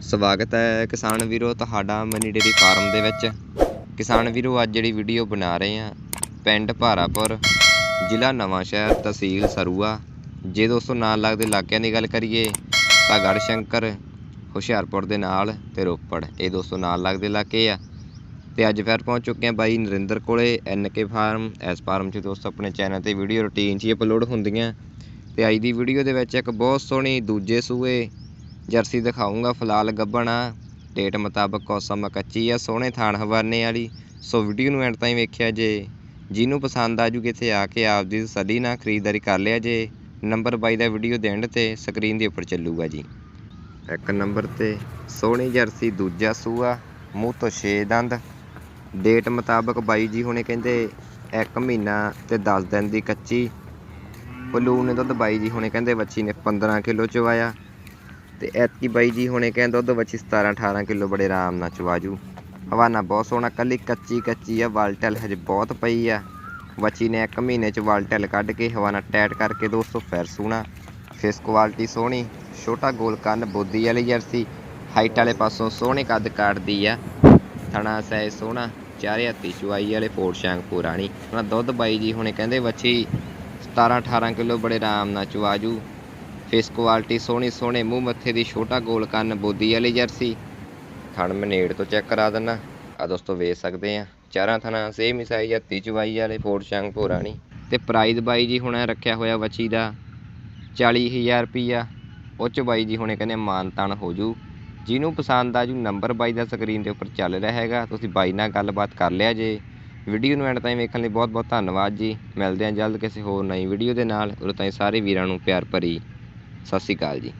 ਸਵਾਗਤ ਹੈ ਕਿਸਾਨ ਵੀਰੋ ਤੁਹਾਡਾ ਮਨੀ ਡੇਰੀ ਫਾਰਮ ਦੇ ਵਿੱਚ। ਕਿਸਾਨ ਵੀਰੋ, ਅੱਜ ਜਿਹੜੀ ਵੀਡੀਓ ਬਣਾ ਰਹੇ ਆ ਪਿੰਡ ਭਾਰਾਪੁਰ, ਜ਼ਿਲ੍ਹਾ ਨਵਾਂਸ਼ਹਿਰ ਤਹਿਸੀਲ ਸਰੂਆ। ਜੇ ਦੋਸਤੋ ਨਾਲ ਲੱਗਦੇ ਇਲਾਕਿਆਂ ਦੀ ਗੱਲ ਕਰੀਏ, ਤਾਂ ਗੜਸ਼ੰਕਰ ਹੁਸ਼ਿਆਰਪੁਰ ਦੇ ਨਾਲ ਤੇ ਰੋਪੜ। ਇਹ ਦੋਸਤੋ ਨਾਲ ਲੱਗਦੇ ਇਲਾਕੇ ਆ। ਤੇ ਅੱਜ ਫਿਰ ਪਹੁੰਚ ਚੁੱਕੇ ਆ ਬਾਈ ਨਰਿੰਦਰ ਕੋਲੇ ਐਨਕੇ ਫਾਰਮ। ਐਸ ਫਾਰਮ 'ਚ ਦੋਸਤੋ ਆਪਣੇ ਚੈਨਲ ਤੇ ਵੀਡੀਓ ਰੂਟੀਨ 'ਚ ਹੀ ਅਪਲੋਡ ਹੁੰਦੀਆਂ। ਤੇ ਅੱਜ ਦੀ ਵੀਡੀਓ ਦੇ ਵਿੱਚ ਇੱਕ ਬਹੁਤ ਸੋਹਣੀ ਦੂਜੇ ਸੂਏ ਜਰਸੀ ਦਿਖਾਉਂਗਾ ਫਿਲਹਾਲ ਗੱਭਣ ਆ ਡੇਟ ਮੁਤਾਬਕ ਕੌਸਮ ਕੱਚੀ ਆ, ਸੋਹਣੇ ਥਾਣ ਹਵਾਨੇ ਵਾਲੀ। ਸੋ ਵੀਡੀਓ ਨੂੰ ਐਂਡ ਤਾਈਂ ਵੇਖਿਆ ਜੇ। ਜਿਹਨੂੰ ਪਸੰਦ ਆ ਆਜੂ ਇੱਥੇ ਆ ਕੇ ਆਪਦੀ ਸਦੀ ਨਾਲ ਖਰੀਦਦਾਰੀ ਕਰ ਲਿਆ ਜੇ। ਨੰਬਰ ਬਾਈ ਦਾ ਵੀਡੀਓ ਦੇਣ ਤੇ ਸਕਰੀਨ ਦੇ ਉੱਪਰ ਚੱਲੂਗਾ ਜੀ। ਇੱਕ ਨੰਬਰ ਤੇ ਸੋਹਣੀ ਜਰਸੀ, ਦੂਜਾ ਸੂਆ, ਮੂੰਹ ਤੋਂ 6 ਦੰਦ। ਡੇਟ ਮੁਤਾਬਕ ਬਾਈ ਜੀ ਹੁਣੇ ਕਹਿੰਦੇ 1 ਮਹੀਨਾ ਤੇ 10 ਦਿਨ ਦੀ ਕੱਚੀ। ਪਲੂ ਨੇ ਦੁੱਧ ਬਾਈ ਜੀ ਹੁਣੇ ਕਹਿੰਦੇ ਬੱਚੀ ਨੇ 15 ਕਿਲੋ ਚਵਾਇਆ। ਤੇ ਐਤਕੀ ਬਾਈ ਜੀ ਹੁਣੇ ਕਹਿੰਦੇ ਦੁੱਧ ਬੱਚੀ 17 18 ਕਿਲੋ ਬੜੇ ਆਰਾਮ ਨਾਲ ਚਵਾਜੂ। ਹਵਾਨਾ ਬਹੁਤ ਸੋਹਣਾ, ਕੱਲੀ ਕੱਚੀ ਕੱਚੀ ਆ ਵਾਲਟਲ ਹਜੇ ਬਹੁਤ ਪਈ ਆ। ਬੱਚੀ ਨੇ 1 ਮਹੀਨੇ ਚ ਵਾਲਟਲ ਕੱਢ ਕੇ ਹਵਾਨਾ ਟੈਟ ਕਰਕੇ ਦੋਸਤੋ ਫਿਰ ਸੋਹਣਾ ਫੇਸ ਕੁਆਲਿਟੀ ਸੋਹਣੀ, ਛੋਟਾ ਗੋਲ ਕੰਨ ਬੋਦੀ ਵਾਲੀ ਜਰਸੀ ਹਾਈਟ ਵਾਲੇ ਪਾਸੋਂ ਸੋਹਣੇ ਕੱਦ ਕਾਟਦੀ ਆ। ਥਣਾ ਸੈ ਸੋਹਣਾ, ਚਾਰੇ ਹੱਥੀ ਚੁਆਈ ਵਾਲੇ ਫੋੜ ਸ਼ਾਂਗ ਪੁਰਾਣੀ। ਉਹਨਾਂ ਦੁੱਧ ਬਾਈ ਜੀ ਹੁਣੇ ਕਹਿੰਦੇ ਬੱਚੀ 17 18 ਕਿਲੋ ਬੜੇ ਆਰਾਮ ਨਾਲ ਚਵਾਜੂ। ਫੇਸ ਕੁਆਲਿਟੀ ਸੋਹਣੀ, ਸੋਹਣੇ ਮੂੰਹ ਮੱਥੇ ਦੀ ਛੋਟਾ ਗੋਲ ਕੰਨ ਬੋਦੀ ਵਾਲੀ ਜਰਸੀ। ਥਣ ਮੈਂ ਨੇੜ ਤੋਂ ਚੈੱਕ ਕਰਾ ਦਿੰਨਾ। ਆ ਦੋਸਤੋ ਵੇਚ ਸਕਦੇ ਆ। ਚਾਰਾਂ ਥਣਾ ਸੇਮ ਹੀ ਸਾਈਜ਼ ਹੱਤੀ ਚਵਾਈ ਵਾਲੇ ਫੋੜ ਸ਼ਾਂਗ ਪੁਰਾਣੀ ਤੇ ਪ੍ਰਾਈਜ਼ ਬਾਈ ਜੀ ਹੁਣ ਰੱਖਿਆ ਹੋਇਆ ਵਚੀ ਦਾ 40000 ਰੁਪਈਆ। ਉਹ 'ਚ ਬਾਈ ਜੀ ਹੁਣੇ ਕਹਿੰਦੇ ਮਾਨਤਾਨ ਹੋ ਜੂ। ਜਿਹਨੂੰ ਪਸੰਦ ਆ ਜੂ ਨੰਬਰ ਬਾਈ ਦਾ ਸਕਰੀਨ ਦੇ ਉੱਪਰ ਚੱਲ ਰਿਹਾ ਹੈਗਾ। ਤੁਸੀਂ ਬਾਈ ਨਾਲ ਗੱਲਬਾਤ ਕਰ ਲਿਆ ਜੇ। ਵੀਡੀਓ ਨੂੰ ਐਂਡ ਤਾਈਂ ਵੇਖਣ ਲਈ ਬਹੁਤ ਬਹੁਤ ਧੰਨਵਾਦ ਜੀ। ਮਿਲਦੇ ਹਾਂ ਜਲਦ ਕਿਸੇ ਹੋਰ ਨਈ ਵੀਡੀਓ ਦੇ ਨਾਲ। ਉਦੋਂ ਤਾਈਂ ਸਾਰੇ ਵੀਰਾਂ ਨੂੰ ਪਿਆਰ ਭਰੀ। ਸਤਿ ਸ਼੍ਰੀ ਅਕਾਲ ਜੀ।